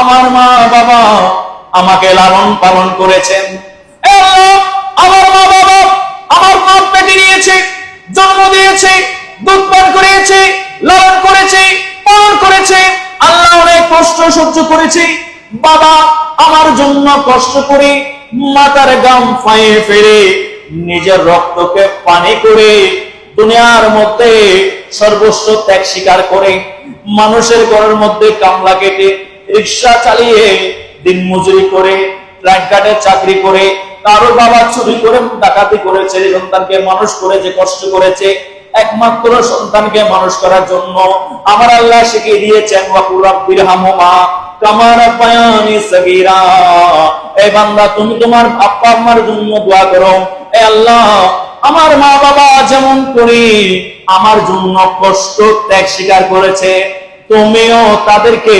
আমার মা বাবা আমাকে লালন পালন করেছেন। আমার মা বাবা আমার মা পেটে নিয়েছে, জন্ম দিয়েছে, দুধ পান করিয়েছে লালন করেছে, পালন করেছে, আল্লাহ অনেক কষ্ট সহ্য করেছে। বাবা আমার জন্য কষ্ট করে মাতার গাম ফাঁয়ে ফেরে নিজের রক্তকে পানি করে দুনিয়ার মধ্যে সর্বস্ব ত্যাগ স্বীকার করে, মানুষের ঘরের মধ্যে কামলা কেটে রিক্সা চালিয়ে দিন মজুরি করে ট্রাক চাকরি করে, কারও বাবা চুরি করে, ডাকাতি করেছে, সন্তানকে মানুষ করে যে কষ্ট করেছে, একমাত্র সন্তানকে মানুষ করার জন্য আমার আল্লাহ শিখিয়ে দিয়েছেন তুমি তোমার আব্বা আম্মার জন্য দোয়া করো। এ আল্লাহ, আমার মা বাবা যেমন করি আমার জন্য কষ্ট ত্যাগ স্বীকার করেছে, তুমিও তাদেরকে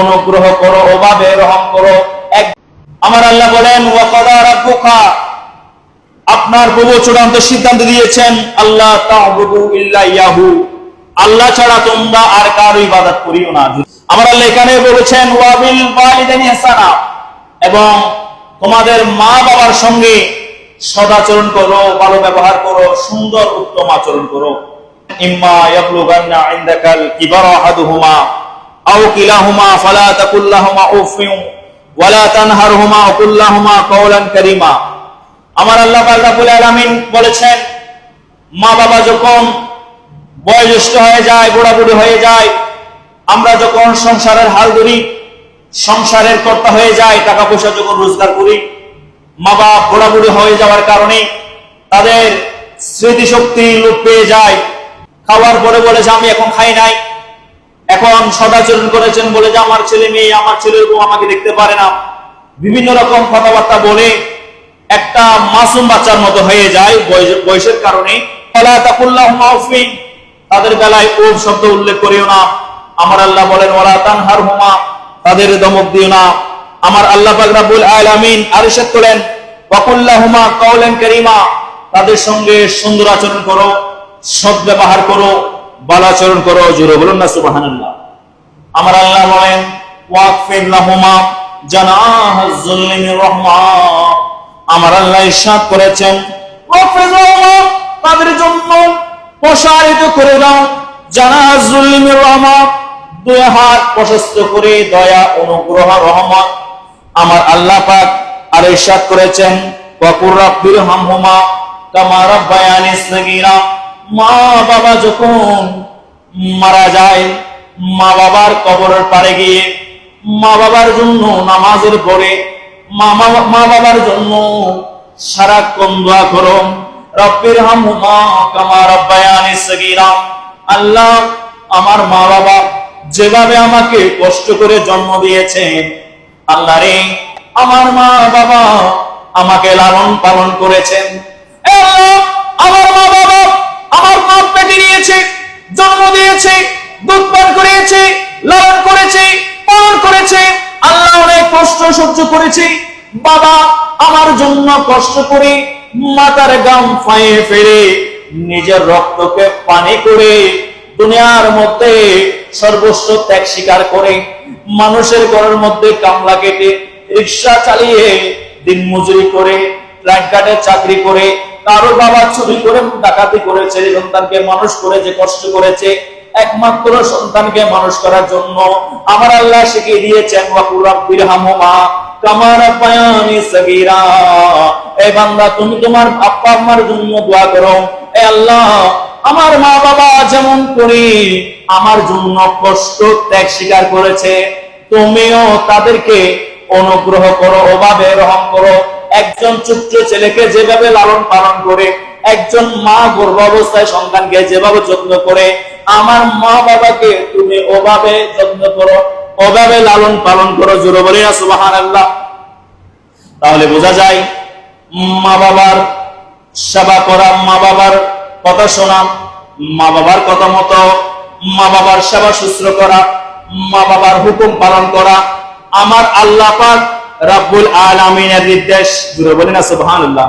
অনুগ্রহ করো ওভাবে রহম করো। আমার আল্লাহ বলেন আপনার প্রভু চূড়ান্ত সিদ্ধান্ত দিয়েছেন আল্লাহ ইয়াহু। আল্লাহ ছাড়া তোমরা আর কারও ইবাদত করিও না। আমার আল্লাহ এখানে বলেছেন ওয়াবিল ইহসানা এবং তোমাদের মা বাবার সঙ্গে সদাচরণ করো, ভালো ব্যবহার করো, সুন্দর, উত্তম আচরণ করো। ইম্মা ইয়াবলুগান্না ইনদাকাল কিবারা আহাদুহুমা। আও কিলাহুমা ফালা তাকুল লাহুমা উফিউ ওয়ালা তানহারহুমা ওয়া কুল লাহুমা কাওলান কারীমা। আমার আল্লাহ পাক রাব্বুল আলামিন বলেছেন মা বাবা যখন বয়োজ্যেষ্ঠ হয়ে যায়, বুড়াবুড়ি হয়ে যায়, আমরা যখন সংসারের হাল ধরি, সংসারের কর্তা হয়ে যায় টাকা পয়সা যখন রোজগার করি মা বাবা বুড়াবুড়ি হয়ে যাওয়ার কারণে তাদের স্মৃতিশক্তি লোপ পেয়ে যায়। খাওয়ার পরে বলে যে, আমি এখন খাই নাই। এখন সদাচরণ করেছেন বলে যে, আমার ছেলে মেয়ে, আমার ছেলের বউ আমাকে দেখতে পারে না। বিভিন্ন রকম কথাবার্তা বলে একটা মাসুম বাচ্চার মতো হয়ে যায় বয়স- বয়সের কারণে। তাদের বেলায় ও শব্দ উল্লেখ করিও না। আমার আল্লাহ বলেন ওলা তানহার হুমা। তাদের দমক দিও না। আমার আল্লাহ রাব্বুল আলামিন আরশাদ করেন, ওয়াকুল্লাহুমা কাওলান কারীমা। তাদের সঙ্গে সুন্দর আচরণ করো সৎ ব্যবহার করো। ভালো আচরণ করো, জোরে বলুন না, সুবহানাল্লাহ। আমার আল্লাহ বলেন আমার আল্লাহ ইরশাদ করেছেন তাদের জন্য প্রসারিত করে দাও হাত প্রশস্ত করে, দয়া, অনুগ্রহ আমার আল্লাহ আর করেছেন মা বাবা যখন মারা যায় মা বাবার কবরের পারে গিয়ে মা বাবার জন্য নামাজের পরে মা বাবার জন্য সারাক্ষণ দোয়া করো, রব্বির হামহুমা কামা রাব্বায়ানি সগীরা। আল্লাহ আমার মা বাবা যেভাবে আমাকে কষ্ট করে জন্ম দিয়েছেন আল্লাহ রে, আমার মা বাবা আমাকে লালন পালন করেছেন। সহ্য করেছে। বাবা, আমার জন্য কষ্ট করে মাতার গাম ফায়ে ফেরে নিজের রক্তকে পানি করে দুনিয়ার মধ্যে সর্বস্ব ত্যাগ স্বীকার করে মানুষের ঘরের মধ্যে কামলা কেটে রিক্সা চালিয়ে দিন মজুরি করে ট্রাক চাকরি করে, কারও বাবা চুরি করে ডাকাতি করেছে সন্তানকে মানুষ করে যে কষ্ট করেছে একমাত্র সন্তানকে মানুষ করার জন্য। আমার আল্লাহ শিখিয়ে দিয়েছেন ওয়াকুর হামুমা কামার পায়ানি সগীরা। এই বান্দা, তুমি তোমার আব্বা আম্মার জন্য দোয়া করো। এ আল্লাহ, আমার মা বাবা যেমন করি, আমার জন্য কষ্ট ত্যাগ স্বীকার করেছে। তুমিও তাদেরকে অনুগ্রহ করো ওভাবে রহম করো। একজন ছোট্ট ছেলেকে যেভাবে লালন পালন করে, একজন মা গর্ভাবস্থায় সন্তানকে যেভাবে যত্ন করে আমার মা বাবাকে তুমি ওভাবে যত্ন করো, ওভাবে লালন পালন করো, জোরে বলে সুবাহান আল্লাহ তাহলে বোঝা যায় মা বাবার সেবা করা মা বাবার কথা শোনা মা বাবার কথা মতো মা বাবার সেবা শুশ্র করা মা বাবার হুকুম পালন করা, আমার আল্লাহ পাক রাব্বুল আলামিনের নির্দেশ জুড়ে বলি না সুবহানাল্লাহ।